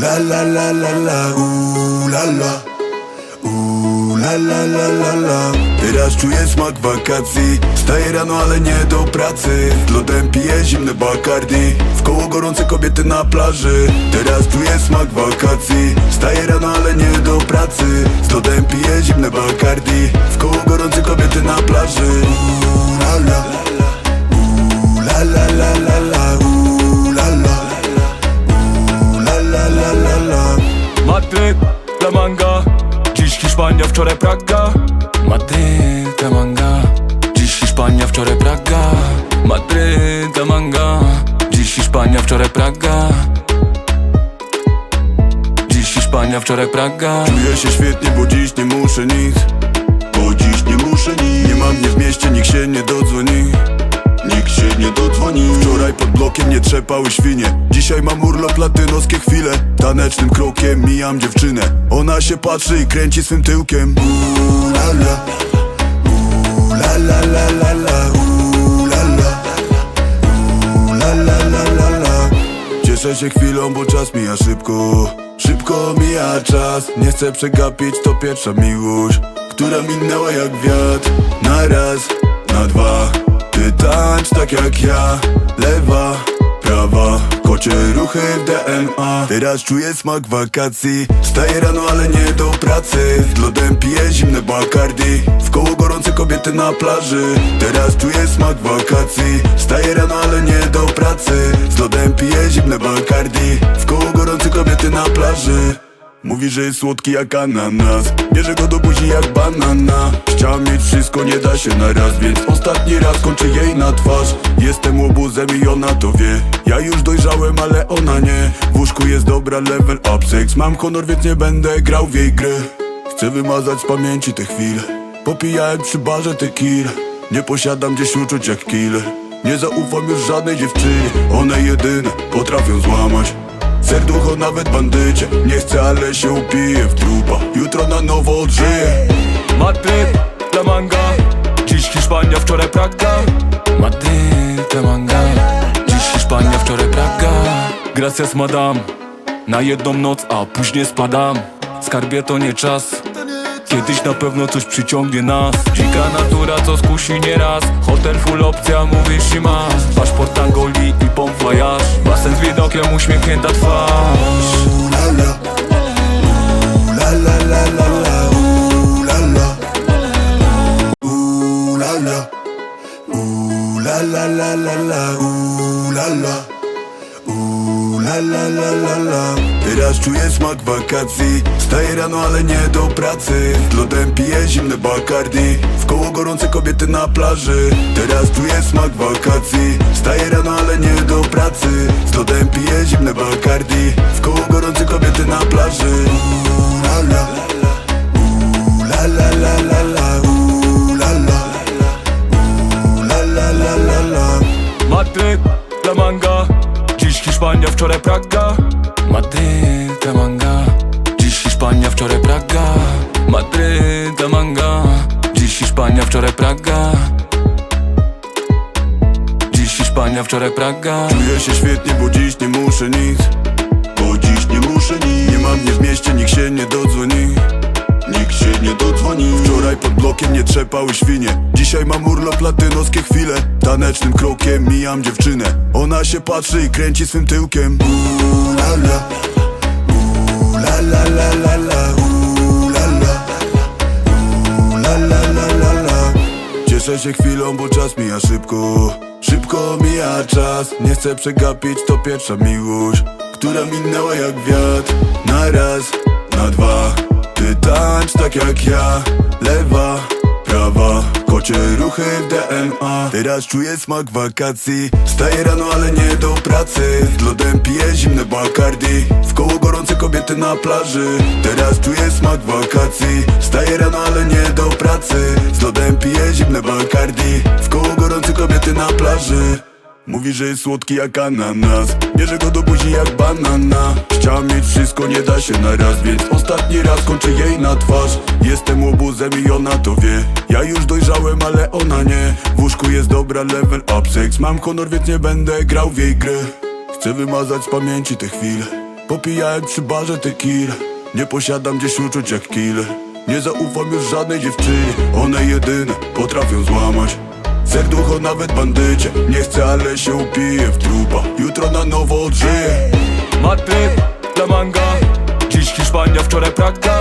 la la la, u la la u la la la la la. Teraz czuję smak wakacji. Staję rano, ale nie do pracy. Z lodem piję zimne Bacardi. W koło gorące kobiety na plaży. Teraz czuję smak wakacji. Staję rano, ale nie do pracy. Z lodem piję zimne Bacardi wczoraj Praga. Madryt, Manga. Dziś Hiszpania, wczoraj Praga. Madryt, Manga. Dziś Hiszpania, wczoraj Praga. Dziś Hiszpania, wczoraj Praga. Czuję się świetnie, bo dziś nie muszę nic. Bo dziś nie muszę nic. Nie mam mnie w mieście, nikt się nie dodzwoni trzepały świnie. Dzisiaj mam urlop, latynoskie chwile. Tanecznym krokiem mijam dziewczynę. Ona się patrzy i kręci swym tyłkiem. Uuu la la Uuu la la la la la la la la la la la Cieszę się chwilą, bo czas mija szybko. Szybko mija czas. Nie chcę przegapić, to pierwsza miłość Która minęła jak wiatr. Na raz, na dwa. Ty tańcz tak jak ja. Lewa, prawa Kocie ruchy w DNA Teraz czuję smak wakacji. Staję rano, ale nie do pracy. Z lodem piję zimne Bacardi. W koło gorące kobiety na plaży. Teraz czuję smak wakacji. Staję rano, ale nie do pracy. Z lodem piję zimne Bacardi. W koło gorące kobiety na plaży Mówi, że jest słodki jak ananas. Bierze go do buzi jak banana. Chciała mieć wszystko, nie da się na raz Więc ostatni raz kończę jej na twarz. Jestem łobuzem i ona to wie. Ja już dojrzałem, ale ona nie. W łóżku jest dobra, level up. Sex Mam honor, więc nie będę grał w jej gry. Chcę wymazać z pamięci te chwile. Popijałem przy barze tequila. Nie posiadam gdzieś uczuć jak killer. Nie zaufam już żadnej dziewczynie. One jedyne potrafią złamać Serducho nawet bandycie. Nie chcę, ale się upiję w trupa. Jutro na nowo odżyję. Madryt, La Manga. Dziś Hiszpania, wczoraj Praga. Madryt, La Manga. Dziś Hiszpania, wczoraj Praga. Gracias madam. Na jedną noc, a później spadam. Skarbie to nie czas. Kiedyś na pewno coś przyciągnie nas. Dzika natura, co skusi nieraz. Hotel full opcja, mówisz i masz. Paszport Angolii Basen z widokiem, uśmiechnięta twarz Ooh la la Ooh la la la la la Ooh la la Ooh la la Ooh la la la la la Ooh la la Ooh la la la la la Teraz czuję smak wakacji. Staję rano, ale nie do pracy. Z lodem piję zimne Bacardi. W koło gorące kobiety na plaży. Teraz czuję smak wakacji. Staję rano, ale nie do pracy. Z lodem piję zimne Bacardi. W koło gorące kobiety na plaży. Ooh la la Ooh la la la la la la la la La Manga. Dziś Hiszpania, wczoraj Praga Madryt, La Manga. Dziś Hiszpania, wczoraj Praga. Madryt, La Manga. Dziś Hiszpania, wczoraj Praga. Dziś Hiszpania, wczoraj Praga. Czuję się świetnie, bo dziś nie muszę nic. Bo dziś nie muszę nic. Nie mam mnie w mieście, nikt się nie dodzwoni Nie trzepały świnie. Dzisiaj mam urlop, latynoskie chwile. Tanecznym krokiem mijam dziewczynę. Ona się patrzy i kręci swym tyłkiem. Uuu la la Uuu la la la la la Uuu la la Uuu la la la la la Cieszę się chwilą, bo czas mija szybko. Szybko mija czas. Nie chcę przegapić, to pierwsza miłość Która minęła jak wiatr. Na raz, na dwa Ty tańcz tak jak ja. Lewa, prawa Kocie ruchy w DNA Teraz czuję smak wakacji. Staję rano, ale nie do pracy. Z lodem piję zimne Bacardi. W koło gorące kobiety na plaży. Teraz czuję smak wakacji. Staję rano, ale nie do pracy. Z lodem piję zimne Bacardi. W koło gorące kobiety na plaży Mówi, że jest słodki jak ananas. Bierze go do buzi jak banana. Chciała mieć wszystko, nie da się na raz Więc ostatni raz kończę jej na twarz. Jestem łobuzem i ona to wie. Ja już dojrzałem, ale ona nie. W łóżku jest dobra, level up sex Mam honor, więc nie będę grał w jej gry. Chcę wymazać z pamięci te chwile. Popijałem przy barze tequila. Nie posiadam gdzieś uczuć jak killer Nie zaufam już żadnej dziewczynie. One jedyne potrafią złamać Serducho nawet bandycie. Nie chcę, ale się upiję w trupa. Jutro na nowo odżyję. Madryt, La Manga. Dziś Hiszpania, wczoraj Praga